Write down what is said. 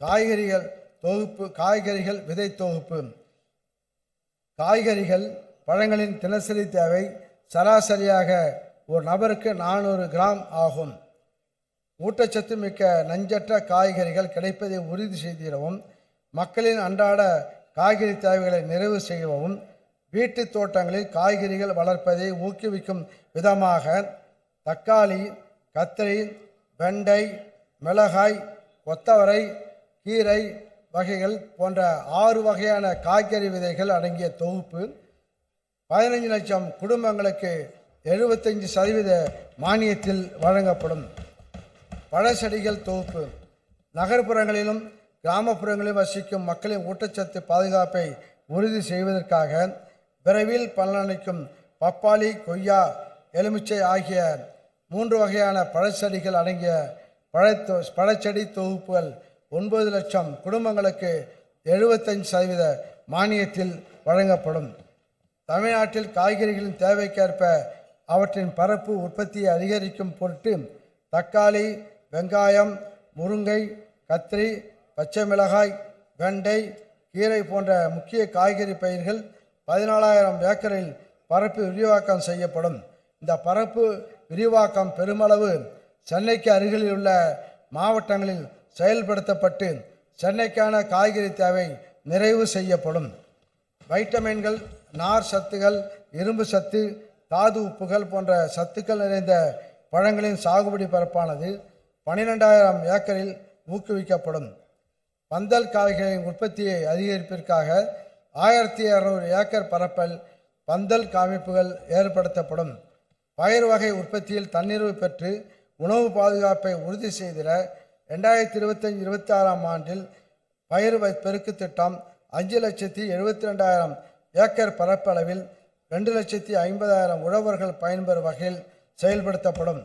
காய்கறிகள் தொகுப்பு காய்கறிகள் விதை தொகுப்பு. காய்கறிகள் பழங்களின் தினசரி தேவை. சராசரியாக ஒரு நபருக்கு நானூறு கிராம் ஆகும். ஊட்டச்சத்து மிக்க நஞ்சற்ற காய்கறிகள் கிடைப்பதை உறுதி செய்திடவும் மக்களின் அன்றாட காய்கறி தேவைகளை நிறைவு செய்யவும் வீட்டு தோட்டங்களில் காய்கறிகள் வளர்ப்பதை ஊக்குவிக்கும் விதமாக தக்காளி கத்திரி வெண்டை மிளகாய் கொத்தவரை கீரை வகைகள் போன்ற ஆறு வகையான காய்கறி விதைகள் அடங்கிய தொகுப்பு பதினைஞ்சு லட்சம் குடும்பங்களுக்கு எழுபத்தஞ்சு சதவீத மானியத்தில் வழங்கப்படும். பழச்செடிகள் தொகுப்பு. நகர்ப்புறங்களிலும் கிராமப்புறங்களிலும் வசிக்கும் மக்களின் ஊட்டச்சத்து பாதுகாப்பை உறுதி செய்வதற்காக விரைவில் பலனளிக்கும் பப்பாளி கொய்யா எலுமிச்சை ஆகிய மூன்று வகையான பழச்செடிகள் அடங்கிய பழத்தொ பழச்செடி தொகுப்புகள் ஒன்பது லட்சம் குடும்பங்களுக்கு எழுபத்தஞ்சு சதவீத மானியத்தில் வழங்கப்படும். தமிழ்நாட்டில் காய்கறிகளின் தேவைக்கேற்ப அவற்றின் பரப்பு உற்பத்தியை அதிகரிக்கும் பொருட்டு தக்காளி வெங்காயம் முருங்கை கத்திரி பச்சை மிளகாய் வெண்டை கீரை போன்ற முக்கிய காய்கறி பயிர்கள் பதினாலாயிரம் ஏக்கரில் பரப்பு விரிவாக்கம் செய்யப்படும். இந்த பரப்பு விரிவாக்கம் பெருமளவு சென்னைக்கு அருகில் உள்ள மாவட்டங்களில் செயல்படுத்தப்பட்டு சென்னைக்கான காய்கறி தேவை நிறைவு செய்யப்படும். வைட்டமின்கள் நார் சத்துகள் இரும்பு சத்து தாது உப்புகள் போன்ற சத்துக்கள் நிறைந்த பழங்களின் சாகுபடி பரப்பானது பன்னிரெண்டாயிரம் ஏக்கரில் ஊக்குவிக்கப்படும். பந்தல் காய்களின் உற்பத்தியை அதிகரிப்பிற்காக ஆயிரத்தி இரநூறு ஏக்கர் பரப்பில் பந்தல் காமிப்புகள் ஏற்படுத்தப்படும். பயிர் வகை உற்பத்தியில் தன்னிறைவு பெற்று உணவு பாதுகாப்பை உறுதி செய்திட ரெண்டாயிரத்தி இருபத்தஞ்சி இருபத்தி ஆறாம் ஆண்டில் பயிர் வை- பெருக்கு திட்டம் அஞ்சு லட்சத்தி எழுபத்தி ரெண்டாயிரம் ஏக்கர் பரப்பளவில் ரெண்டு லட்சத்தி ஐம்பதாயிரம் உழவர்கள் பயன்பெறும் வகையில் செயல்படுத்தப்படும்.